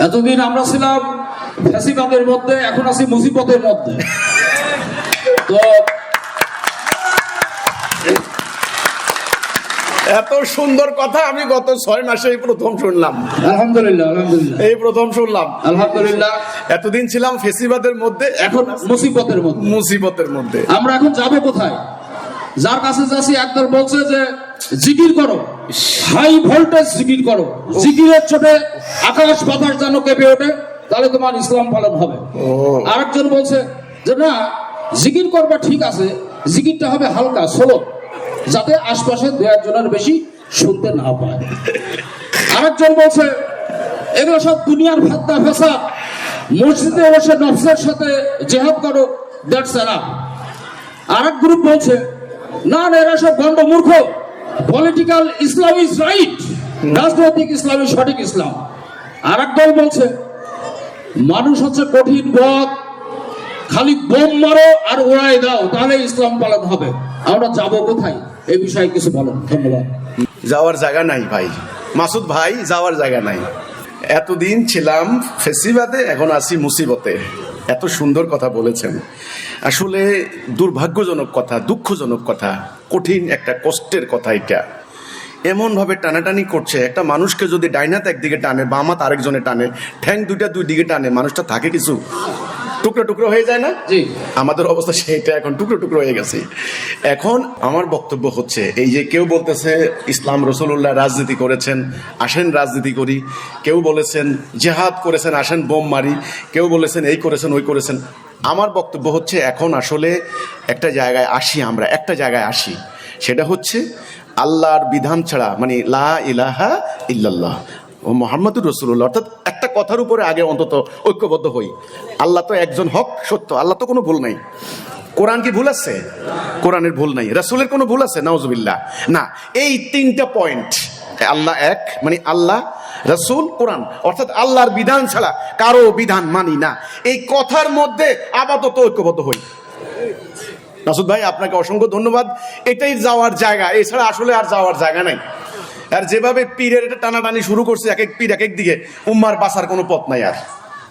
এতদিন আমরা ছিলাম ফ্যাসিবাদের মধ্যে এখন আছি মুসিবতের মধ্যে। তো এত সুন্দর কথা আমি গত ছয় মাসে এই প্রথম শুনলাম। আলহামদুলিল্লাহ আলহামদুলিল্লাহ। এই প্রথম শুনলাম। আলহামদুলিল্লাহ। এতদিন ছিলাম ফেসিবাদের মধ্যে এখন মুসিবতের মধ্যে। মুসিবতের মধ্যে। আমরা এখন যাব কোথায়? যার কাছে যাচ্ছি একদল বলছে যে জিকির করো। হাই ভোল্টেজ জিকির করো। জিকিরের চোটে আকাশ বাতাস যেন কেঁপে ওঠে তাহলে তোমার ইসলাম পালন হবে। আরেকজন বলছে যে না জিকির করবা ঠিক আছে জিকিরটা হবে হালকা সোলো যাতে আশপাশে দু একজনের বেশি শুনতে না পায়। আরেকজন বলছে এগুলো সব দুনিয়ার ফাদ্দা ফেসাদ মসজিদে বসে নফসের সাথে জেহাদ করো দ্যাটস এনাফ। আরেক গ্রুপ বলছে না না এরা সব গন্ড মূর্খ। পলিটিক্যাল ইসলাম ইজ রাইট রাজনৈতিক ইসলাম is সঠিক ইসলাম আরেক দল বলছে, মানুষ হচ্ছে কঠিন পথ খালি বোম মারো আর উড়াই দাও, তাহলে ইসলাম পালন হবে। আমরা যাব কোথায়? এই বিষয়ে কিছু বলেন। ধন্যবাদ। যাওয়ার জায়গা নাই ভাই। মাসুদ ভাই, যাওয়ার জায়গা নাই। এতদিন ছিলাম ফেসিবাদে, এখন আছি মুসিবতে। এত সুন্দর কথা বলেছেন। আসলে দুর্ভাগ্যজনক কথা, দুঃখজনক কথা। কঠিন একটা কষ্টের কথা এটা। এমনভাবে টানাটানি করছে, একটা মানুষকে যদি ডাইনাত একদিকে টানে বামাত আরেকজনে টানে, ঠ্যাং দুইটা দুই দিকে টানে, মানুষটা থাকে কিছু? টুকরো টুকরো হয়ে যায় না? জি। আমাদের অবস্থা সেটা এখন টুকরো টুকরো হয়ে গেছে। এখন আমার বক্তব্য হচ্ছে এই যে কেউ বলতেছে ইসলাম রসুল্লাহ রাজনীতি করেছেন আসেন রাজনীতি করি। কেউ বলেছেন জেহাদ করেছেন আসেন বোম মারি। কেউ বলেছেন এই করেছেন ওই করেছেন। আমার বক্তব্য হচ্ছে এখন আসলে একটা জায়গায় আসি আমরা একটা জায়গায় আসি। সেটা হচ্ছে আল্লাহর বিধান ছাড়া মানে লা ইলাহা ইল্লাল্লাহ ও মোহাম্মদুর রসুল্লাহ অর্থাৎ একটা কথার উপরে আগে অন্তত ঐক্যবদ্ধ হই। আল্লাহ তো একজন হক, সত্য, আল্লাহ তো কোনো ভুল নাই। কোরআন কি ভুল আছে? কোরআনের ভুল নাই। রাসুলের কোনো ভুল আছে? নাউজুবিল্লাহ। না, এই তিনটা পয়েন্ট আল্লাহ এক মানে আল্লাহ, রসুল, কোরআন। অর্থাৎ আল্লাহর বিধান ছাড়া কারও বিধান মানি না। এই কথার মধ্যে আপাতত ঐক্যবদ্ধ হই। নাসুদ ভাই, আপনাকে অসংখ্য ধন্যবাদ। এটাই যাওয়ার জায়গা। এছাড়া আসলে আর যাওয়ার জায়গা নাই। আর যেভাবে পীরের এটা টানাটানি শুরু করছে, এক এক পীর, এক এক দিকে, উম্মার বাসার কোনো পথ নাই আর।